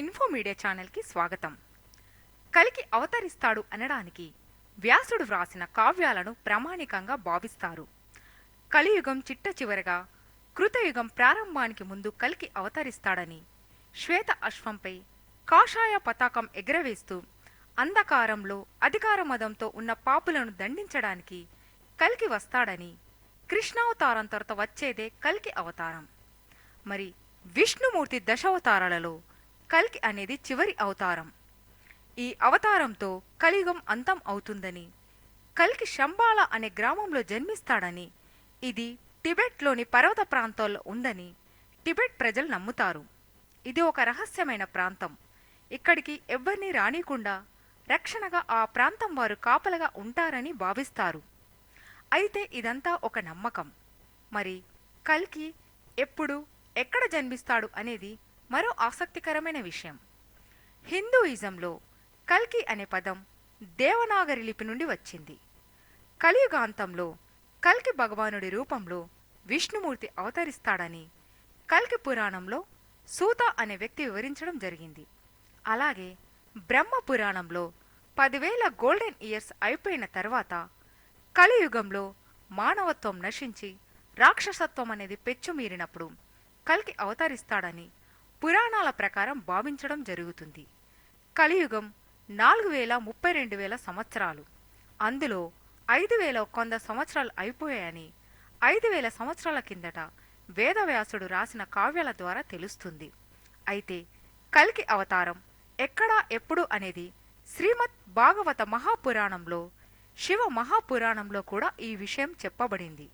ఇన్ఫోమీడియా ఛానల్కి స్వాగతం. కలికి అవతరిస్తాడు అనడానికి వ్యాసుడు వ్రాసిన కావ్యాలను ప్రామాణికంగా భావిస్తారు. కలియుగం చిట్ట చివరగా కృతయుగం ప్రారంభానికి ముందు కలికి అవతరిస్తాడని శ్వేత అశ్వంపై కాషాయ పతాకం ఎగరవేస్తూ అంధకారంలో అధికార మదంతో ఉన్న పాపులను దండించడానికి కలికి వస్తాడని కృష్ణావతారం తర్వాత వచ్చేదే కలికి అవతారం. మరి విష్ణుమూర్తి దశావతారాలలో కల్కి అనేది చివరి అవతారం. ఈ అవతారంతో కలియుగం అంతం అవుతుందని కల్కి శంబాల అనే గ్రామంలో జన్మిస్తాడని ఇది టిబెట్లోని పర్వత ప్రాంతాల్లో ఉందని టిబెట్ ప్రజలు నమ్ముతారు. ఇది ఒక రహస్యమైన ప్రాంతం. ఇక్కడికి ఎవ్వరినీ రానికుండా రక్షణగా ఆ ప్రాంతం వారు కాపలగా ఉంటారని భావిస్తారు. అయితే ఇదంతా ఒక నమ్మకం. మరి కల్కి ఎప్పుడు ఎక్కడ జన్మిస్తాడు అనేది మరో ఆసక్తికరమైన విషయం. హిందూయిజంలో కల్కి అనే పదం దేవనాగరి లిపి నుండి వచ్చింది. కలియుగాంతంలో కల్కి భగవానుడి రూపంలో విష్ణుమూర్తి అవతరిస్తాడని కల్కి పురాణంలో సూత అనే వ్యక్తి వివరించడం జరిగింది. అలాగే బ్రహ్మ పురాణంలో పదివేల గోల్డెన్ ఇయర్స్ అయిపోయిన తర్వాత కలియుగంలో మానవత్వం నశించి రాక్షసత్వం అనేది పెచ్చుమీరినప్పుడు కల్కి అవతరిస్తాడని పురాణాల ప్రకారం భావించడం జరుగుతుంది. కలియుగం నాలుగు వేల ముప్పై రెండు వేల సంవత్సరాలు. అందులో ఐదు వేల కొంద సంవత్సరాలు అయిపోయాయని ఐదు వేల సంవత్సరాల కిందట వేదవ్యాసుడు రాసిన కావ్యాల ద్వారా తెలుస్తుంది. అయితే కల్కి అవతారం ఎక్కడా ఎప్పుడు అనేది శ్రీమద్ భాగవత మహాపురాణంలో శివ మహాపురాణంలో కూడా ఈ విషయం చెప్పబడింది.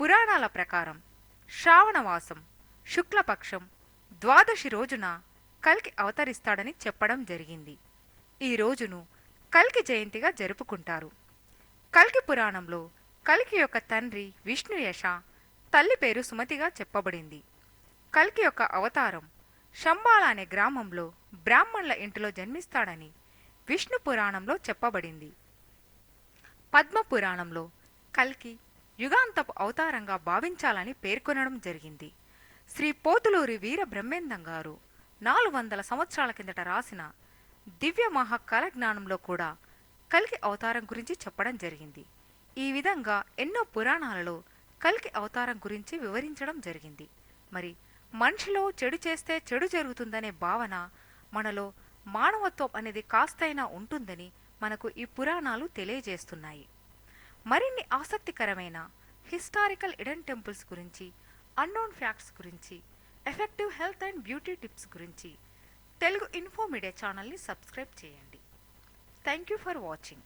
పురాణాల ప్రకారం శ్రావణమాసం శుక్లపక్షం ద్వాదశి రోజున కల్కి అవతరిస్తాడని చెప్పడం జరిగింది. ఈ రోజును కల్కి జయంతిగా జరుపుకుంటారు. కల్కి పురాణంలో కల్కి యొక్క తండ్రి విష్ణుయశ తల్లి పేరు సుమతిగా చెప్పబడింది. కల్కి యొక్క అవతారం షంబాల అనే గ్రామంలో బ్రాహ్మణుల ఇంటిలో జన్మిస్తాడని విష్ణు పురాణంలో చెప్పబడింది. పద్మ పురాణంలో కల్కి యుగాంతపు అవతారంగా భావించాలని పేర్కొనడం జరిగింది. శ్రీ పోతులూరి వీర బ్రహ్మేందం గారు నాలుగు వందల సంవత్సరాల కిందట రాసిన దివ్య మహాకాల జ్ఞానంలో కూడా కల్కి అవతారం గురించి చెప్పడం జరిగింది. ఈ విధంగా ఎన్నో పురాణాలలో కల్కి అవతారం గురించి వివరించడం జరిగింది. మరి మనిషిలో చెడు చేస్తే చెడు జరుగుతుందనే భావన మనలో మానవత్వం అనేది కాస్తైనా ఉంటుందని మనకు ఈ పురాణాలు తెలియజేస్తున్నాయి. మరిన్ని ఆసక్తికరమైన హిస్టారికల్ ఇడెన్ టెంపుల్స్ గురించి అన్నోన్ ఫ్యాక్ట్స్ గురించి effective health and beauty tips గురించి తెలుగు ఇన్ఫో మీడియా ఛానల్ని సబ్స్క్రైబ్ చేయండి. Thank you for watching